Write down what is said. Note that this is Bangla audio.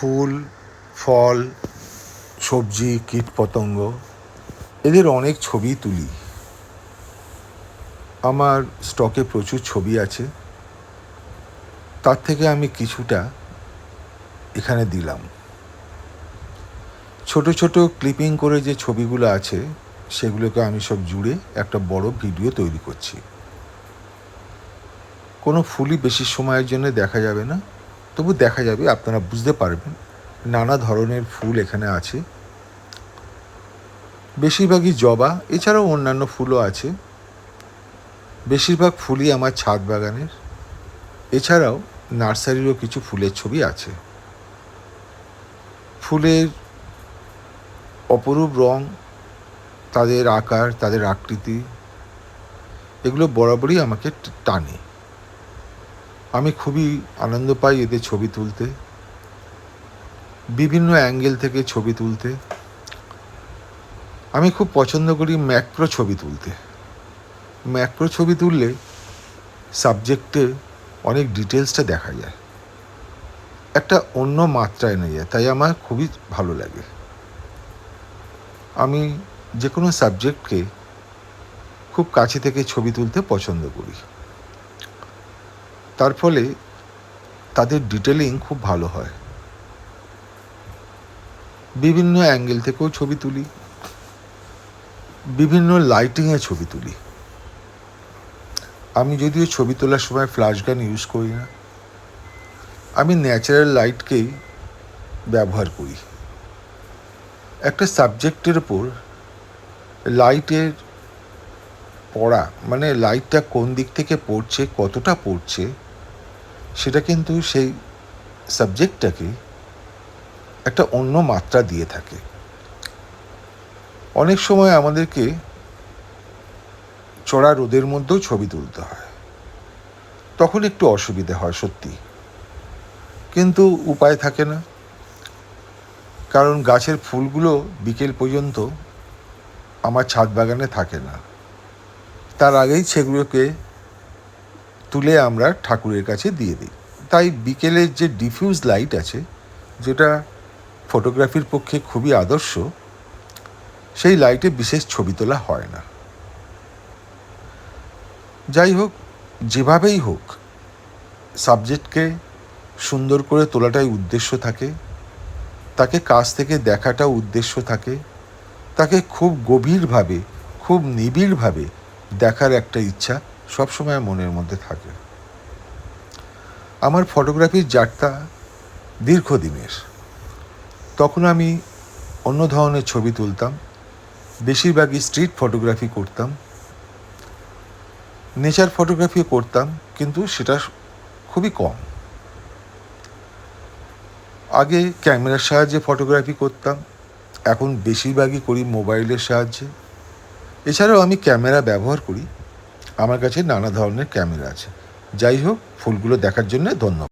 ফুল, ফল, সবজি, কীটপতঙ্গ, এদের অনেক ছবি তুলি। আমার স্টকে প্রচুর ছবি আছে। তার থেকে আমি কিছুটা এখানে দিলাম। ছোট ছোট ক্লিপিং করে যে ছবিগুলো আছে, সেগুলোকে আমি সব জুড়ে একটা বড় ভিডিও তৈরি করছি। কোনো ফুলই বেশি সময়ের জন্য দেখা যাবে না। তবু দেখা যাবে, আপনারা বুঝতে পারবেন। নানা ধরনের ফুল এখানে আছে। বেশিরভাগই জবা, এছাড়াও অন্যান্য ফুলও আছে। বেশিরভাগ ফুলই আমার ছাদ বাগানের। এছাড়াও নার্সারিরও কিছু ফুলের ছবি আছে। ফুলের অপরূপ রং, তাদের আকার, তাদের আকৃতি, এগুলো বরাবরই আমাকে টানে। আমি খুবই আনন্দ পাই এদের ছবি তুলতে, বিভিন্ন অ্যাঙ্গেল থেকে ছবি তুলতে। আমি খুব পছন্দ করি ম্যাক্রো ছবি তুলতে। ম্যাক্রো ছবি তুললে সাবজেক্টে অনেক ডিটেলসটা দেখা যায়। একটা অন্য মাত্রা এনে যায় তাই আমার খুবই ভালো লাগে। আমি যে কোনো সাবজেক্টকে খুব কাছে থেকে ছবি তুলতে পছন্দ করি। তার ফলে তাদের ডিটেলিং খুব ভালো হয়। বিভিন্ন অ্যাঙ্গেল থেকেও ছবি তুলি। বিভিন্ন লাইটিংয়ে ছবি তুলি। আমি যদিও ছবি তোলার সময় ফ্ল্যাশ গান ইউজ করি না। আমি ন্যাচারাল লাইটকেই ব্যবহার করি। একটা সাবজেক্টের ওপর লাইটের পড়া মানে লাইটটা কোন দিক থেকে পড়ছে, কতটা পড়ছে সেটা কিন্তু সেই সাবজেক্টটাকে একটা অন্য মাত্রা দিয়ে থাকে। অনেক সময় আমাদেরকে চড়া রোদের মধ্যেও ছবি তুলতে হয়। তখন একটু অসুবিধে হয় সত্যি। কিন্তু উপায় থাকে না। কারণ গাছের ফুলগুলো বিকেল পর্যন্ত আমার ছাদ বাগানে থাকে না। তার আগেই সেগুলোকে তুলে আমরা ঠাকুরের কাছে দিয়ে দিই। তাই বিকেলের যে ডিফিউজ লাইট আছে, যেটা ফটোগ্রাফির পক্ষে খুবই আদর্শ, সেই লাইটে বিশেষ ছবি তোলা হয় না। যাই হোক, যেভাবেই হোক সাবজেক্টকে সুন্দর করে তোলাটাই উদ্দেশ্য থাকে। তাকে কাছ থেকে দেখাটা উদ্দেশ্য থাকে। তাকে খুব গভীরভাবে, খুব নিবিড়ভাবে দেখার একটা ইচ্ছা সবসময় মনের মধ্যে থাকে। আমার ফটোগ্রাফির যাত্রা দীর্ঘদিনের। তখন আমি অন্য ধরনের ছবি তুলতাম, বেশিরভাগই স্ট্রিট ফটোগ্রাফি করতাম। নেচার ফটোগ্রাফিও করতাম, কিন্তু সেটা খুবই কম। আগে ক্যামেরার সাহায্যে ফটোগ্রাফি করতাম, এখন বেশিরভাগই করি মোবাইলের সাহায্যে। এছাড়াও আমি ক্যামেরা ব্যবহার করি। আমার কাছে নানা ধরনের ক্যামেরা আছে। যাই হোক ফুলগুলো দেখার জন্য ধন্যবাদ।